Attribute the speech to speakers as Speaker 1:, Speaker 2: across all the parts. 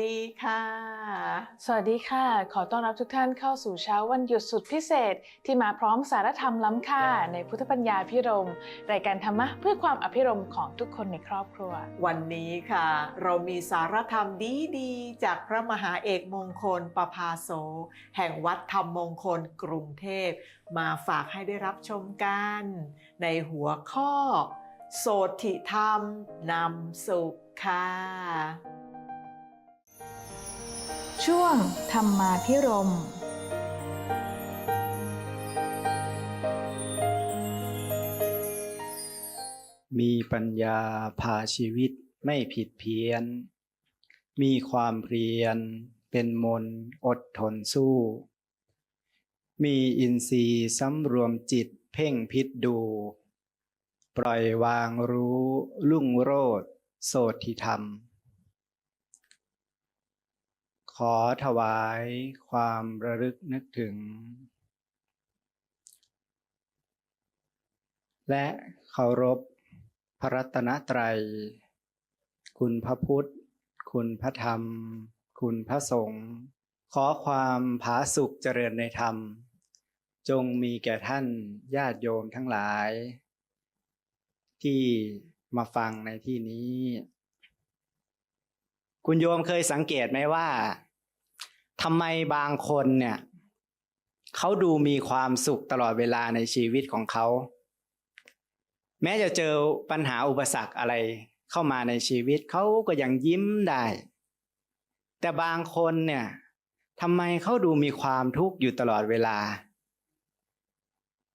Speaker 1: ดีค่ะ
Speaker 2: สวัสดีค่ะ ขอต้อนรับทุกท่านเข้าสู่เช้าวันหยุดสุดพิเศษ ที่มาพร้อมสารธรรมล้ำค่า ในพุทธปัญญาพิรมย์รายการธรรมะเพื่อความอภิรมย์ของทุกคนในครอบครัว
Speaker 1: วันนี้ค่ะ เรามีสารธรรมดีๆ จากพระมหาเอกมงคลประภาโส แห่งวัดธรรมมงคลกรุงเทพ มาฝากให้ได้รับชมกัน ในหัวข้อ โสติธรรมนำสุขค่ะ
Speaker 2: ช่วงธรรมาพิรม
Speaker 3: มีปัญญาพาชีวิตไม่ผิดเพี้ยน มีความเพียรเป็นมนอดทนสู้ มีอินทรีย์สำรวมจิตเพ่งพิษดู ปล่อยวางรู้ลุ่งโรดโสติธรรม อถวายความระลึกนึกถึง และเคารพพระรัตนตรัย คุณพระพุทธ คุณพระธรรม คุณพระสงฆ์ขอความผาสุกเจริญในธรรม จงมีแก่ท่านญาติโยมทั้งหลาย ที่มาฟังในที่นี้ คุณโยมเคยสังเกตไหมว่า ทำไมบางคนเนี่ยเขาดูมีความสุขตลอดเวลาในชีวิตของเขา แม้จะเจอปัญหาอุปสรรคอะไรเข้ามาในชีวิตเขาก็ยังยิ้มได้ แต่บางคนเนี่ยทำไมเขาดูมีความทุกข์อยู่ตลอดเวลา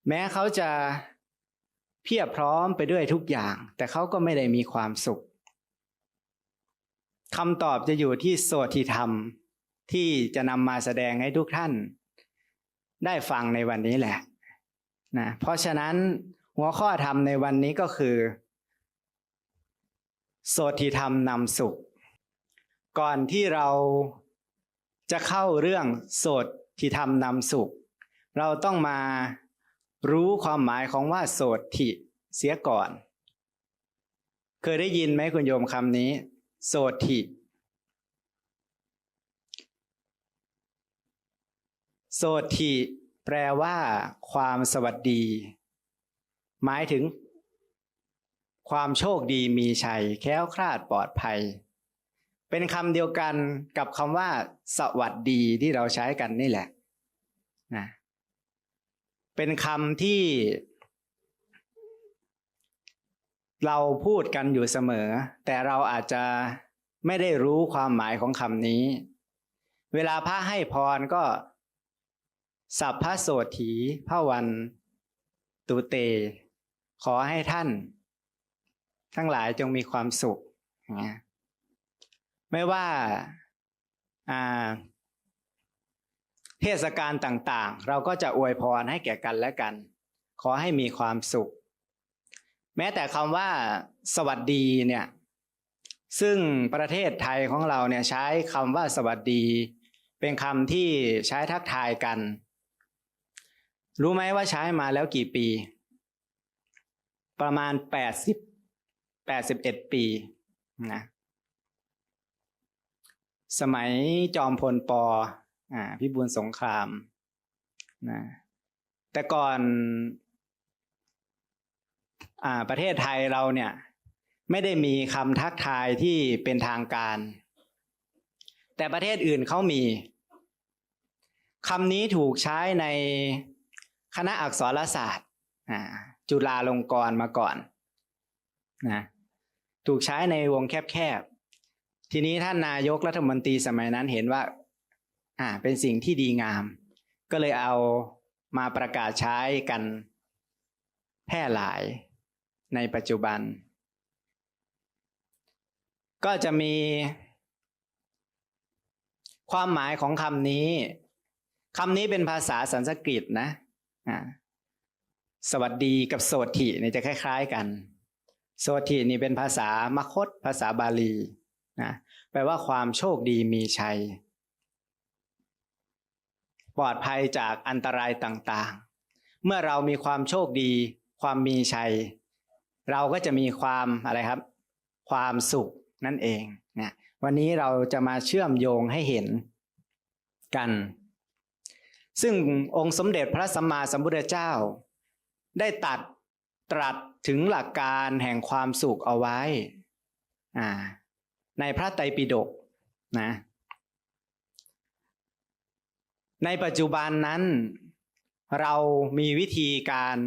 Speaker 3: แม้เขาจะเพียบพร้อมไปด้วยทุกอย่าง แต่เขาก็ไม่ได้มีความสุขคำตอบจะอยู่ที่โสติธรรม ที่จะนำมาแสดงให้ทุกท่าน ได้ฟังในวันนี้แหละนะเพราะฉะนั้นหัวข้อธรรมในวันนี้ก็คือ โสติธรรมนำสุข ก่อนที่เราจะเข้าเรื่องโสติธรรมนำสุข เราต้องมารู้ความหมายของว่าโสติเสียก่อน เคยได้ยินไหมคุณโยมคำนี้ โสติ โสติแปลว่า ความสวัสดี หมายถึง ความโชคดีมีชัย แค้วคลาดปลอดภัย เป็นคำเดียวกันกับคำว่า สวัสดีที่เราใช้กันนี่แหละนะเป็นคำที่ เราพูดกันอยู่เสมอ แต่เราอาจจะไม่ได้รู้ความหมายของคำนี้ เวลาพระให้พรก็ สัพพะโสถีพระวันตุเต ขอให้ท่าน ทั้งหลายจงมีความสุขนะไม่ว่าอ่าเทศกาลต่างๆ เราก็จะอวยพรให้แก่กันและกัน ขอให้มีความสุข แม้แต่คำว่าสวัสดีเนี่ยซึ่งประเทศไทยของเราเนี่ยใช้คำว่าสวัสดี เป็นคำที่ใช้ทักทายกัน รู้ไหมว่าใช้มาแล้วกี่ปี ประมาณแปดสิบแปดสิบเอ็ดปีนะสมัยจอมพลปอ่าพิบูลสงครามนะแต่ก่อนอ่าประเทศไทยเราเนี่ย ไม่ได้มีคำทักทายที่เป็นทางการ แต่ประเทศอื่นเขามีคำนี้ถูกใช้ใน คณะอักษรศาสตร์จุฬาลงกรณ์มาก่อนนะถูกใช้ในวงแคบๆ ทีนี้ท่านนายกรัฐมนตรีสมัยนั้นเห็นว่าอ่าเป็นสิ่งที่ดีงาม ก็เลยเอามาประกาศใช้กันแพร่หลายในปัจจุบัน ก็จะมี ความหมายของคำนี้คำนี้เป็นภาษาสันสกฤตนะ สวัสดีกับโสถิเนี่ยจะคล้าย ๆกัน โสถินี่เป็นภาษามคต ภาษาบาลีนะแปลว่าความโชคดีมีชัย ปลอดภัยจากอันตรายต่างๆ เมื่อเรามีความโชคดี ความมีชัย เราก็จะมีความอะไรครับ ความสุขนั่นเองนี่ยวันนี้เราจะมาเชื่อมโยงให้เห็นกัน ซึ่งองค์สมเด็จพระสัมมาสัมพุทธเจ้า ได้ตัดตรัสถึงหลักการแห่งความสุขเอาไว้ในพระไตรปิฎกนะในปัจจุบันนั้น เรามีวิธีการ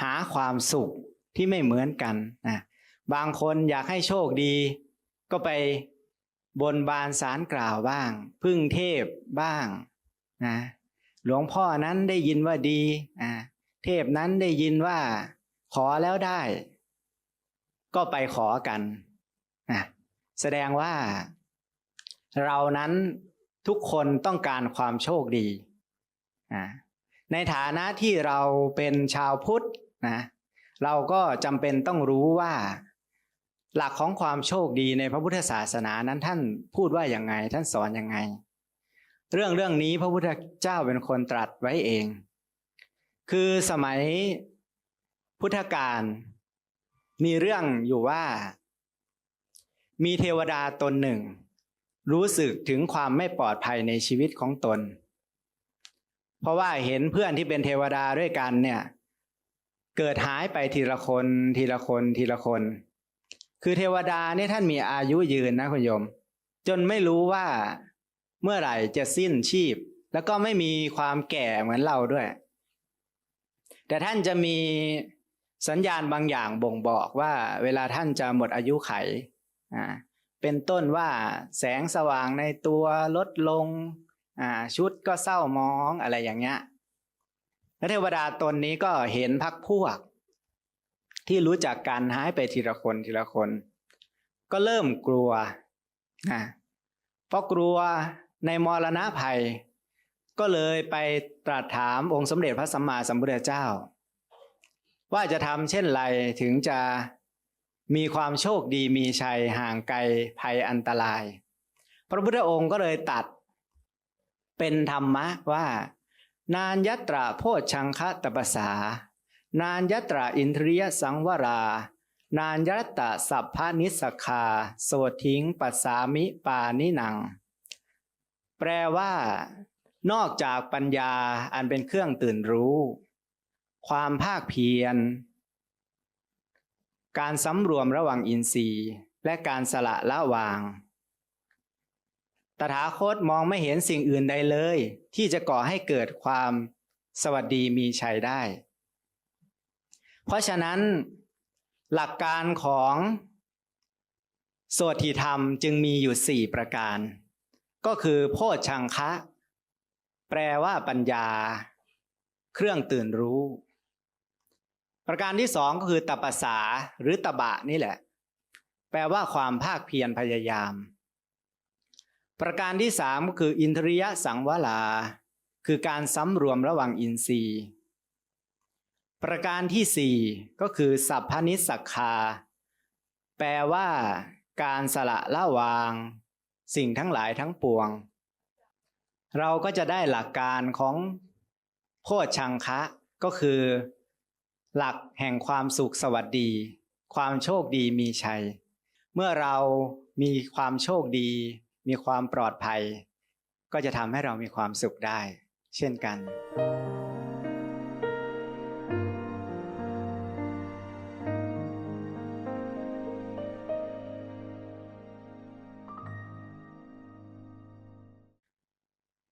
Speaker 3: หาความสุขที่ไม่เหมือนกันนะบางคนอยากให้โชคดี ก็ไปบนบานสารกล่าวบ้าง พึ่งเทพบ้างนะ หลวงพ่อนั้นได้ยินว่าดีอ่าเทพนั้นได้ยินว่าขอแล้วได้ ก็ไปขอกันนะแสดงว่า เรานั้นทุกคนต้องการความโชคดีนะในฐานะที่เราเป็นชาวพุทธนะเราก็จำเป็นต้องรู้ว่า หลักของความโชคดีในพระพุทธศาสนานั้นท่านพูดว่าอย่างไง ท่านสอนยังไง เรื่องเรื่องนี้พระพุทธเจ้าเป็นคนตรัสไว้เอง คือสมัยพุทธกาลมีเรื่องอยู่ว่า มีเทวดาตนหนึ่ง รู้สึกถึงความไม่ปลอดภัยในชีวิตของตน เพราะว่าเห็นเพื่อนที่เป็นเทวดาด้วยกันเนี่ย เกิดหายไปทีละคนทีละคนทีละคน คือเทวดาเนี่ยท่านมีอายุยืนนะคุณโยม จนไม่รู้ว่า เมื่อไหร่จะสิ้นชีพ แล้วก็ไม่มีความแก่เหมือนเราด้วย แต่ท่านจะมีสัญญาณบางอย่างบ่งบอกว่า เวลาท่านจะหมดอายุไขอ่าเป็นต้นว่าแสงสว่างในตัวลดลงอ่าชุดก็เศร้ามองอะไรอย่างเงี้ยและเทวดาตนนี้ก็เห็นพักพวก ที่รู้จักกันหายไปทีละคนทีละคน ก็เริ่มกลัวนะเพราะกลัว ในมรณะภัย ก็เลยไปตรัสถามองค์สมเด็จพระสัมมาสัมพุทธเจ้า ว่าจะทำเช่นไรถึงจะมีความโชคดีมีชัยห่างไกลภัยอันตราย พระพุทธองค์ก็เลยตัด เป็นธรรมะว่า นานยัตราโพชังคะตปสานานยัตราอินทริยสังวรา นานยัตตะสัพพานิสคา โสทิงปัสสามิปานิหนัง แปลว่า นอกจากปัญญาอันเป็นเครื่องตื่นรู้ ความภาคเพียร การสำรวมระหว่างอินทรีย์ และการสละละวาง ตถาคตมองไม่เห็นสิ่งอื่นใดเลย ที่จะก่อให้เกิดความสวัสดีมีชัยได้ เพราะฉะนั้น หลักการของโสติธรรมจึงมีอยู่สี่ประการ ก็คือโพชังคะ แปลว่าปัญญา เครื่องตื่นรู้ ประการที่สองก็คือตปสาหรือตบะนี่แหละ แปลว่าความภาคเพียรพยายาม ประการที่สามก็คืออินทริยสังวลา คือการสำรวมระหว่างอินทรีย์ ประการที่สี่ก็คือสัพพนิสสักคา แปลว่าการสละละวาง สิ่งทั้งหลายทั้งปวง เราก็จะได้หลักการของโพชชังคะก็คือ หลักแห่งความสุขสวัสดี ความโชคดีมีชัย เมื่อเรามีความโชคดี มีความปลอดภัย ก็จะทำให้เรามีความสุขได้ เช่นกัน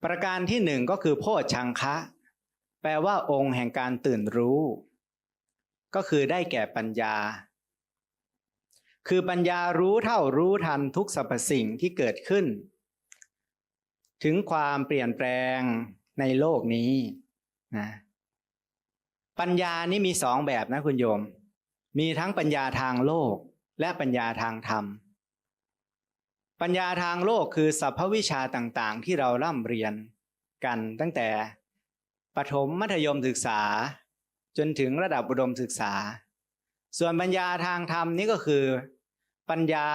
Speaker 3: ประการที่หนึ่งก็คือโพชชังคะ แปลว่าองค์แห่งการตื่นรู้ ก็คือได้แก่ปัญญา คือปัญญารู้เท่ารู้ทันทุกสรรพสิ่งที่เกิดขึ้น ถึงความเปลี่ยนแปลงในโลกนี้นะปัญญานี่มีสองแบบนะคุณโยม มีทั้งปัญญาทางโลกและปัญญาทางธรรม ปัญญาทางโลกคือสรรพวิชาต่างๆ ที่เราร่ำเรียนกันตั้งแต่ประถมมัธยมศึกษา จนถึงระดับอุดมศึกษา ส่วนปัญญาทางธรรมนี่ก็คือ ปัญญา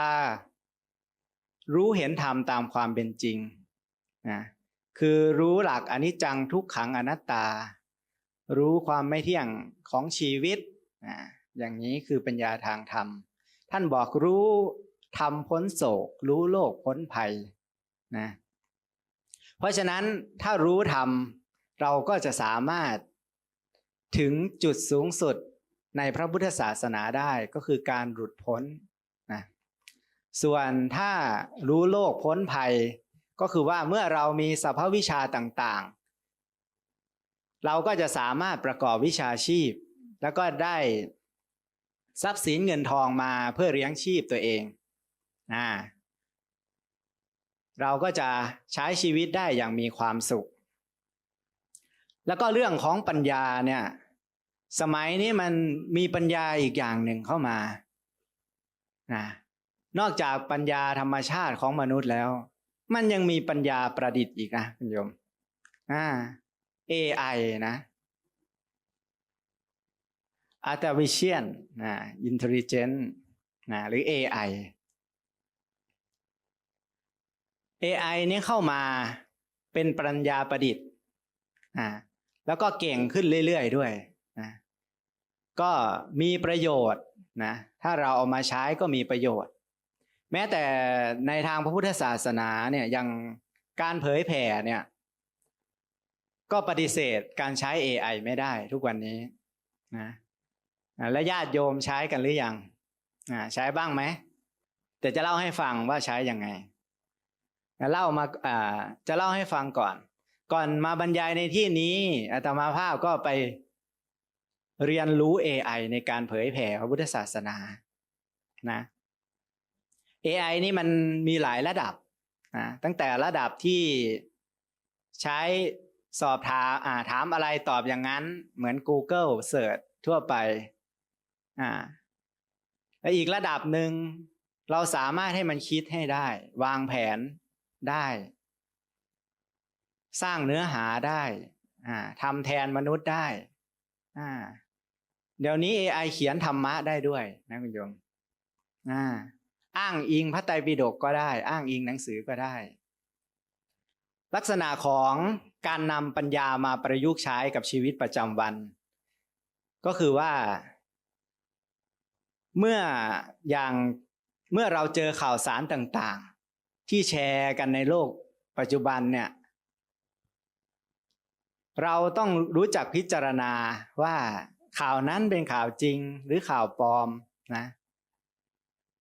Speaker 3: รู้เห็นธรรมตามความเป็นจริงนะคือรู้หลักอนิจจังทุกขังอนัตตา รู้ความไม่เที่ยงของชีวิตนะอย่างนี้คือปัญญาทางธรรม ท่านบอกรู้ ธรรมพ้นโศก รู้โลกพ้นภัยนะเพราะฉะนั้นถ้ารู้ธรรมเราก็จะสามารถถึงจุดสูงสุดในพระพุทธศาสนาได้ก็คือการหลุดพ้นนะส่วนถ้ารู้โลกพ้นภัย ก็คือว่าเมื่อเรามีสรรพวิชาต่างๆ เราก็จะสามารถประกอบวิชาชีพ แล้วก็ได้ทรัพย์สินเงินทองมาเพื่อเลี้ยงชีพตัวเอง นะเราก็จะใช้ชีวิตได้อย่างมีความสุข แล้วก็เรื่องของปัญญาเนี่ยสมัยนี้มันมีปัญญาอีกอย่างหนึ่งเข้ามานะนอกจากปัญญาธรรมชาติของมนุษย์แล้ว มันยังมีปัญญาประดิษฐ์อีกนะคุณโยมอ่า AI นะ artificial นะ intelligent นะหรือ AI AI นี้เข้ามาเป็นปรัญญาประดิษฐ์อ่าแล้วก็เก่งขึ้นเรื่อยๆด้วยนะก็มีประโยชน์นะถ้าเราเอามาใช้ก็มีประโยชน์ แม้แต่ในทางพระพุทธศาสนาเนี่ยยังการเผยแผ่เนี่ยก็ปฏิเสธการใช้ AI ไม่ได้ทุกวันนี้นะและญาติโยมใช้กันหรือยังใช้บ้างไหมแต่จะเล่าให้ฟังว่าใช้ยังไง เล่ามาอ่าจะเล่าให้ฟังก่อน ก่อนมาบรรยายในที่นี้อาตมาภาพก็ไปเรียนรู้ AI ในการเผยแผ่พระพุทธศาสนานะ AI นี่มันมีหลายระดับนะตั้งแต่ระดับที่ใช้สอบถามอ่าถามอะไรตอบอย่างนั้นเหมือน Google Search ทั่วไปอ่าและอีกระดับหนึ่งเราสามารถให้มันคิดให้ได้ วางแผน ได้ สร้างเนื้อหาได้ทำแทนมนุษย์ได้ เดี๋ยวนี้ AI เขียนธรรมะได้ด้วยนะคุณโยมอ้างอิงพระไตรปิฎกก็ได้ อ้างอิงหนังสือก็ได้ ลักษณะของการนำปัญญามาประยุกต์ใช้กับชีวิตประจำวัน ก็คือว่า เมื่ออย่างเมื่อเราเจอข่าวสารต่าง ที่แชร์กันในโลกปัจจุบันเนี่ย เราต้องรู้จักพิจารณาว่าข่าวนั้นเป็นข่าวจริงหรือข่าวปลอมนะ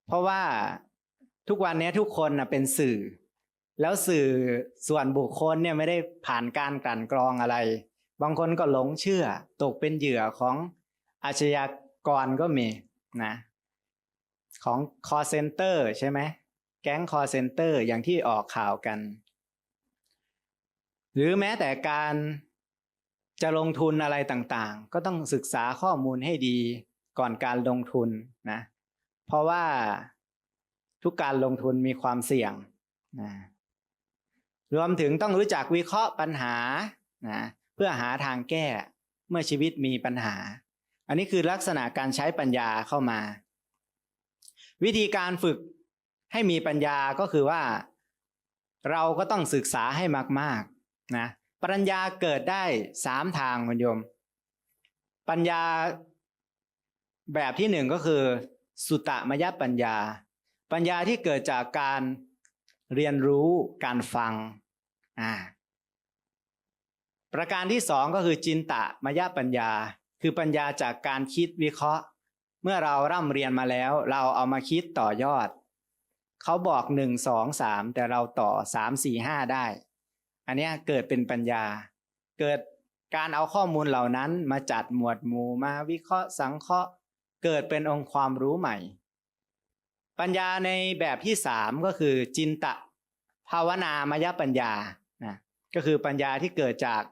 Speaker 3: เพราะว่าทุกวันนี้ทุกคนนะเป็นสื่อ แล้วสื่อส่วนบุคคลเนี่ยไม่ได้ผ่านการกลั่นกรองอะไร บางคนก็หลงเชื่อ ตกเป็นเหยื่อของอาชญากรก็มีนะ ของ call center ใช่ไหม แก๊ง call center อย่างที่ออกข่าวกัน หรือแม้แต่การจะลงทุนอะไรต่างๆ ก็ต้องศึกษาข้อมูลให้ดีก่อนการลงทุนนะ เพราะว่าทุกการลงทุนมีความเสี่ยงนะรวมถึงต้องรู้จักวิเคราะห์ปัญหานะเพื่อหาทางแก้เมื่อชีวิตมีปัญหา อันนี้คือลักษณะการใช้ปัญญาเข้ามา วิธีการฝึก ให้มีปัญญาก็คือว่า เราก็ต้องศึกษาให้มากๆนะปัญญาเกิดได้สามทางคุณโยม ปัญญาแบบที่หนึ่งก็คือ สุตตมยปัญญา ปัญญาที่เกิดจากการเรียนรู้การฟังอ่าประการที่สองก็คือจินตะมยปัญญา คือปัญญาจากการคิดวิเคราะห์ เมื่อเราร่ำเรียนมาแล้ว เราเอามาคิดต่อยอด เขาบอกหนึ่งสองสามแต่เราต่อสามสี่ห้าได้ อันนี้เกิดเป็นปัญญา เกิดการเอาข้อมูลเหล่านั้นมาจัดหมวดหมู่มาวิเคราะห์สังเคราะห์ เกิดเป็นองค์ความรู้ใหม่ ปัญญาในแบบที่สามก็คือจินตะภาวนามยปัญญานะก็คือปัญญาที่เกิดจาก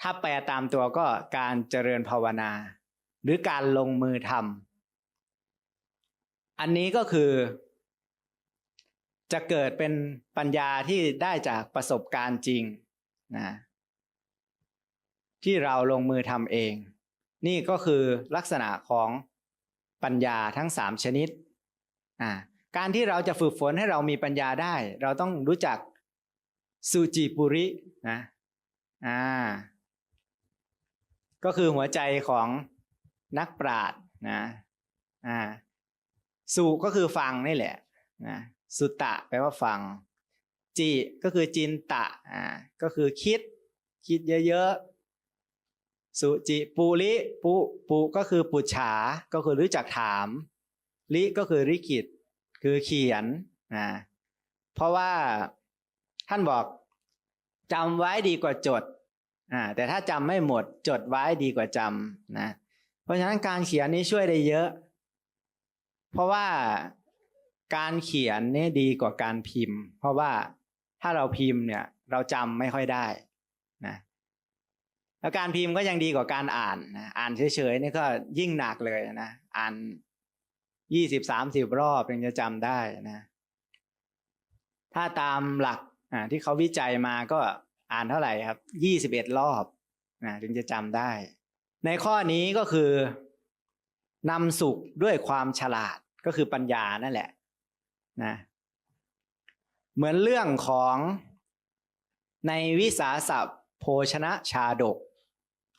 Speaker 3: ถ้าแปลตามตัวก็การเจริญภาวนา หรือการลงมือทำ อันนี้ก็คือ จะเกิดเป็นปัญญาที่ได้จากประสบการณ์จริงนะที่เราลงมือทำเอง นี่ก็คือลักษณะของปัญญาทั้งสามชนิดอ่าการที่เราจะฝึกฝนให้เรามีปัญญาได้ เราต้องรู้จักสุจิปุรินะอ่าก็คือหัวใจของนักปราชญ์นะอ่า สุก็คือฟังนี่แหละนะสุตตะแปลว่าฟัง จิก็คือจินตะอ่าก็คือคิด คิดเยอะๆ สุจิปุริปุปุก็คือปุจฉา ก็คือรู้จักถาม ลิก็คือริกิต คือเขียนนะเพราะว่าท่านบอกจำไว้ดีกว่าจดอ่าแต่ถ้าจำไม่หมดจดไว้ดีกว่าจำนะเพราะฉะนั้นการเขียนนี้ช่วยได้เยอะ เพราะว่าการเขียนเนี่ยดีกว่าการพิมพ์ เพราะว่าถ้าเราพิมพ์เนี่ย เราจำไม่ค่อยได้นะแล้วการพิมพ์ก็ยังดีกว่าการอ่านนะอ่านเฉยๆนี่ก็ยิ่งหนักเลยนะอ่านยี่สิบสามสิบรอบยังจะจำได้นะถ้าตามหลักอ่าที่เขาวิจัยมาก็อ่านเท่าไหร่ครับยี่สิบเอ็ดรอบนะถึงจะจำได้ ในข้อนี้ก็คือ นำสุขด้วยความฉลาดก็คือปัญญานั่นแหละนะเหมือนเรื่องของในวิสาสะโภชนะชาดก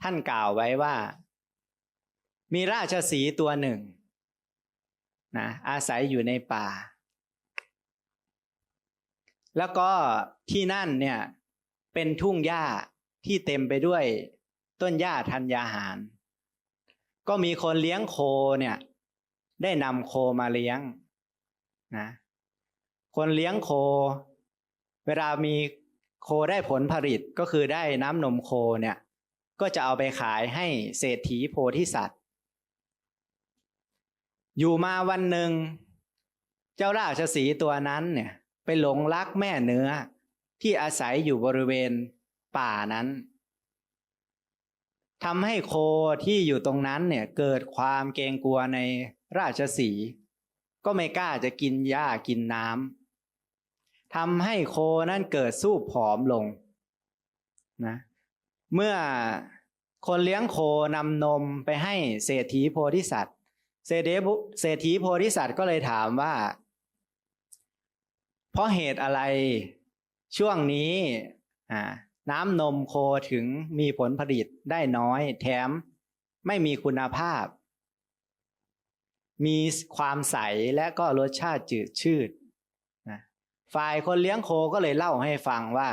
Speaker 3: ท่านกล่าวไว้ว่า มีราชสีตัวหนึ่งนะอาศัยอยู่ในป่า แล้วก็ที่นั่นเนี่ยเป็นทุ่งหญ้าที่เต็มไปด้วยต้นหญ้าธัญญาหาร ก็มีคนเลี้ยงโคเนี่ย ได้นำโคมาเลี้ยงนะคนเลี้ยงโค เวลามีโคได้ผลผลิตก็คือได้น้ำนมโคเนี่ย ก็จะเอาไปขายให้เศรษฐีโพธิสัตว์ อยู่มาวันหนึ่ง เจ้าราชสีตัวนั้นเนี่ย ไปหลงรักแม่เนื้อที่อาศัยอยู่บริเวณป่านั้น ทำให้โคที่อยู่ตรงนั้นเนี่ยเกิดความเกรงกลัวในราชสี ก็ไม่กล้าจะกินหญ้ากินน้ำทำให้โคนั้นเกิดสู้ผอมลงนะเมื่อคนเลี้ยงโคนำนมไปให้เศรษฐีโพธิสัตว์เศรษฐีเศรษฐีโพธิสัตว์ก็เลยถามว่า เพราะเหตุอะไรช่วงนี้อ่า น้ำนมโคถึงมีผลผลิตได้น้อย แถมไม่มีคุณภาพ มีความใสและก็รสชาติจืดชืดนะฝ่ายคนเลี้ยงโคก็เลยเล่าให้ฟังว่า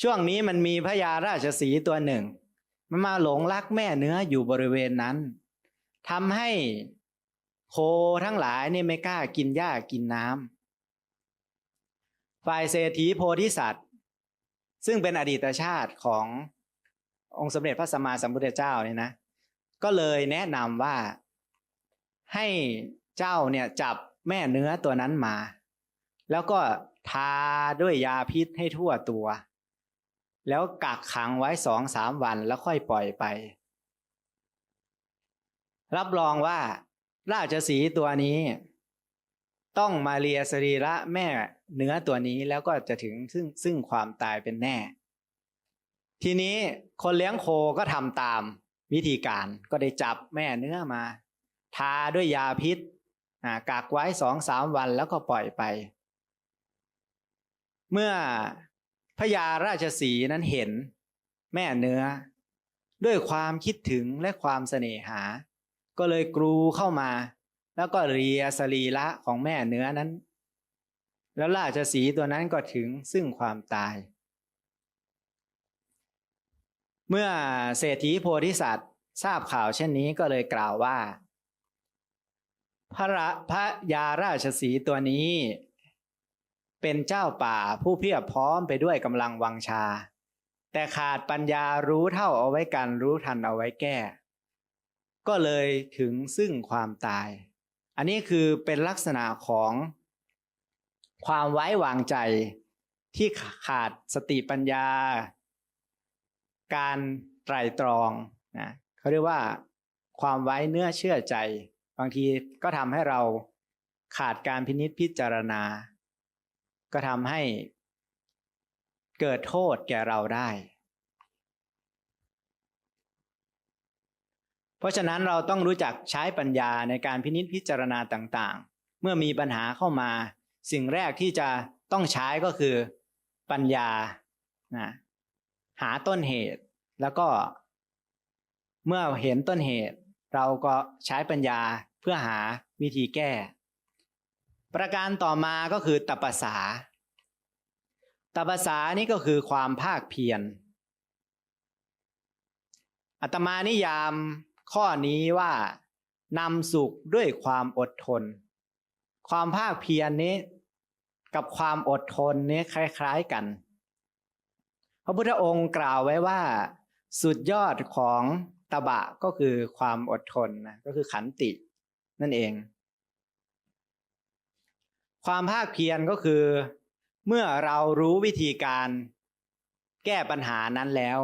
Speaker 3: ช่วงนี้มันมีพญาราชสีตัวหนึ่ง มันมาหลงรักแม่เนื้ออยู่บริเวณนั้นทำให้โคทั้งหลายนี่ไม่กล้ากินหญ้ากินน้ำฝ่ายเศรษฐีโพธิสัตว ซึ่งเป็นอดีตชาติขององค์สมเด็จพระสัมมาสัมพุทธเจ้าเนี่ยนะ ก็เลยแนะนำว่าให้เจ้าเนี่ยจับแม่เนื้อตัวนั้นมา แล้วก็ทาด้วยยาพิษให้ทั่วตัว แล้วกักขังไว้สองสามวันแล้วค่อยปล่อยไป รับรองว่าราชสีตัวนี้ ต้องมาเลียสรีระแม่เนื้อตัวนี้แล้วก็จะถึงซึ่งซึ่งความตายเป็นแน่ ทีนี้คนเลี้ยงโคก็ทำตามวิธีการก็ได้จับแม่เนื้อมา ทาด้วยยาพิษกักไว้สองสามวันแล้วก็ปล่อยไป เมื่อพญาราชสีนั้นเห็นแม่เนื้อ ด้วยความคิดถึงและความเสน่หา ก็เลยกรูเข้ามา แล้วก็เรียสรีระของแม่เนื้อนั้น แล้วราชสีตัวนั้นก็ถึงซึ่งความตาย เมื่อเศรษฐีโพธิสัตว์ทราบข่าวเช่นนี้ก็เลยกล่าวว่า พระพระยาราชสีตัวนี้ เป็นเจ้าป่าผู้เพียบพร้อมไปด้วยกำลังวังชา แต่ขาดปัญญารู้เท่าเอาไว้กันรู้ทันเอาไว้แก้ ก็เลยถึงซึ่งความตาย อันนี้คือเป็นลักษณะของความไว้วางใจที่ขาดสติปัญญา การไตรตรองนะเขาเรียกว่าความไว้เนื้อเชื่อใจ บางทีก็ทำให้เราขาดการพินิษพิจารณา ก็ทำให้เกิดโทษแก่เราได้ เพราะฉะนั้นเราต้องรู้จักใช้ปัญญาในการพินิจพิจารณาต่างๆ เมื่อมีปัญหาเข้ามา สิ่งแรกที่จะต้องใช้ก็คือปัญญานะหาต้นเหตุ แล้วก็เมื่อเห็นต้นเหตุ เราก็ใช้ปัญญาเพื่อหาวิธีแก้ ประการต่อมาก็คือตัปปสาตัปปสานี่ก็คือความภาคเพียรอัตมานิยาม ข้อนี้ว่านำสุขด้วยความอดทน ความภาคเพียรนนี้ กับความอดทนนี้คล้าย ๆกัน พระพุทธองค์กล่าวไว้ว่า สุดยอดของตบะก็คือความอดทนนะก็คือขันติ นั่นเอง ความภาคเพียรก็คือ เมื่อเรารู้วิธีการ แก้ปัญหานั้นแล้ว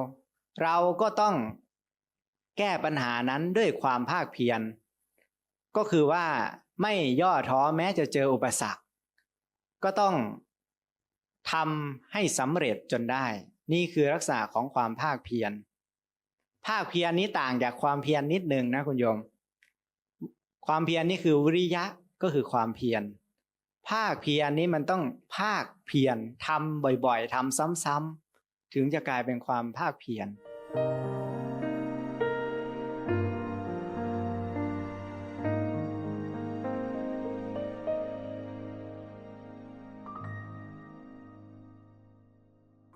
Speaker 3: เราก็ต้อง แก้ปัญหานั้นด้วยความภาคเพียร ก็คือว่าไม่ย่อท้อแม้จะเจออุปสรรค ก็ต้องทำให้สำเร็จจนได้ นี่คือลักษณะของความภาคเพียร ภาคเพียรนี้ต่างจากความเพียรนนิดนึงนะคุณโยม ความเพียรนี่คือวิริยะก็คือความเพียร ภาคเพียรนี้มันต้องภาคเพียรทำบ่อยๆทำซ้ำๆถึงจะกลายเป็นความภาคเพียร
Speaker 1: พ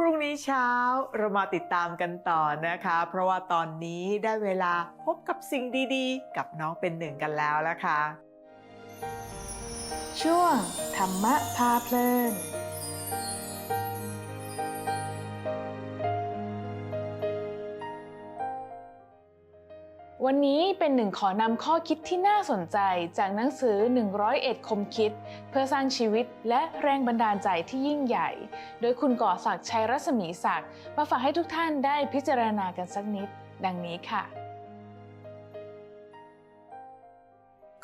Speaker 1: รุ่งนี้เช้าเรามาติดตามกันต่อนะคะ เพราะว่าตอนนี้ได้เวลาพบกับสิ่งดีๆ กับน้องเป็นหนึ่งกันแล้วละค่ะ
Speaker 2: ช่วงธรรมะพาเพลิน วันนี้เป็นหนึ่งขอนำข้อคิดที่น่าสนใจจากหนังสือ 101 คมคิด เพื่อสร้างชีวิตและแรงบันดาลใจที่ยิ่งใหญ่ โดยคุณก่อศักดิ์ชัยรัศมีศักดิ์มาฝากให้ทุกท่านได้พิจารณากันสักนิด ดังนี้ค่ะ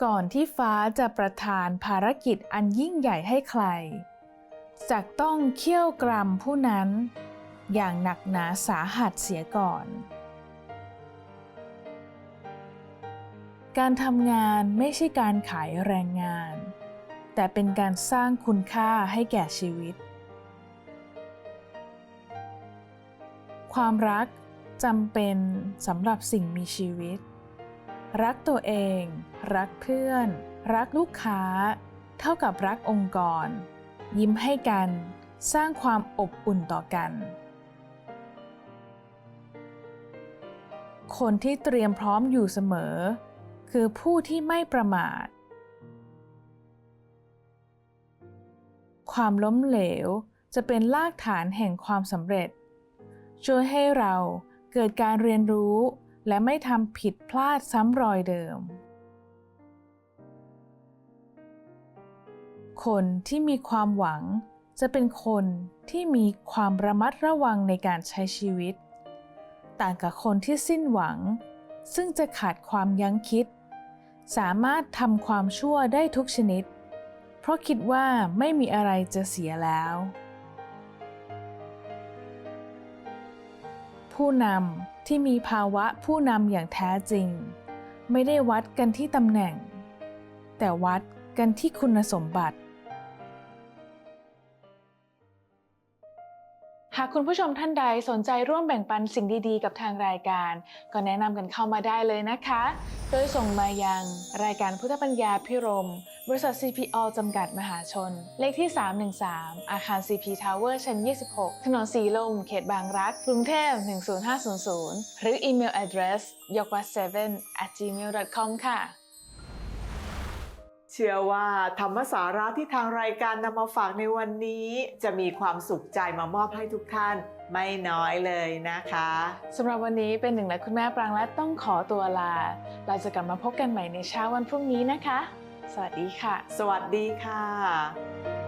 Speaker 2: ก่อนที่ฟ้าจะประทานภารกิจอันยิ่งใหญ่ให้ใครจักต้องเคี่ยวกรำผู้นั้น อย่างหนักหนาสาหัสเสียก่อน การทำงานไม่ใช่การขายแรงงาน แต่เป็นการสร้างคุณค่าให้แก่ชีวิต ความรักจำเป็นสำหรับสิ่งมีชีวิต รักตัวเอง รักเพื่อน รักลูกค้า เท่ากับรักองค์กร ยิ้มให้กัน สร้างความอบอุ่นต่อกัน คนที่เตรียมพร้อมอยู่เสมอ คือผู้ที่ไม่ประมาท ความล้มเหลวจะเป็นรากฐานแห่งความสำเร็จ ช่วยให้เราเกิดการเรียนรู้และไม่ทำผิดพลาดซ้ำรอยเดิม คนที่มีความหวังจะเป็นคนที่มีความระมัดระวังในการใช้ชีวิต ต่างกับคนที่สิ้นหวัง ซึ่งจะขาดความยั้งคิด สามารถทำความชั่วได้ทุกชนิด เพราะคิดว่าไม่มีอะไรจะเสียแล้ว ผู้นำที่มีภาวะผู้นำอย่างแท้จริง ไม่ได้วัดกันที่ตำแหน่ง แต่วัดกันที่คุณสมบัติ หากคุณผู้ชมท่านใดสนใจร่วมแบ่งปันสิ่งดีๆ กับทางรายการ ก็แนะนำกันเข้ามาได้เลยนะคะ โดยส่งมายัง รายการพุทธปัญญาพิรม บริษัท CPO จำกัดมหาชน เลขที่ 313 อาคาร CP Tower ชั้น 26 ถนนสีลม เขตบางรัก กรุงเทพ 10500 หรืออีเมล address ยกวัด7 at gmail.com ค่ะ
Speaker 1: เชื่อว่าธรรมสาระที่ทางรายการนำมาฝากในวันนี้ จะมีความสุขใจมามอบให้ทุกท่านไม่น้อยเลยนะคะ
Speaker 2: สำหรับวันนี้เป็นหนึ่งและคุณแม่ปรางและต้องขอตัวลา เราจะกลับมาพบกันใหม่ในเช้าวันพรุ่งนี้นะคะ สวัสดีค่ะ
Speaker 1: สวัสดีค่ะ